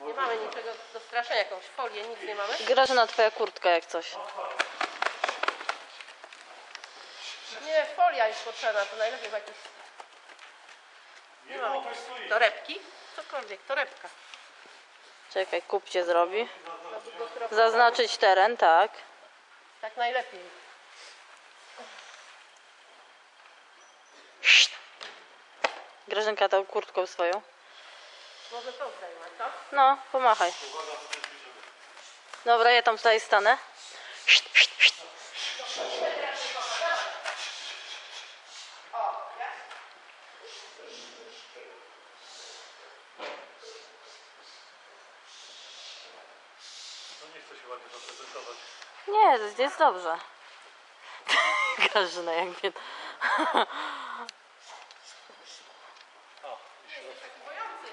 Nie mamy niczego do straszenia, jakąś folię, nic nie mamy. Grażyna, twoja kurtka jak coś. Nie, folia jest potrzebna, to najlepiej w jakiś... Nie mamy torebki, cokolwiek, torebka. Czekaj, kupcie zrobi. Zaznaczyć teren, tak. Tak najlepiej. Grażynka tą kurtką swoją. Może to zdejmę, co? No, pomachaj. Dobra, ja tam tutaj stanę. No nie chcę się ładnie zaprezentować. Nie, jest- jest dobrze. Grażyna, jak mnie... Taki bojący.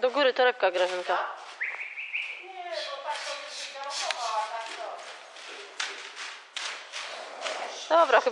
Do góry torebka, Grażynka. Dobra, chyba.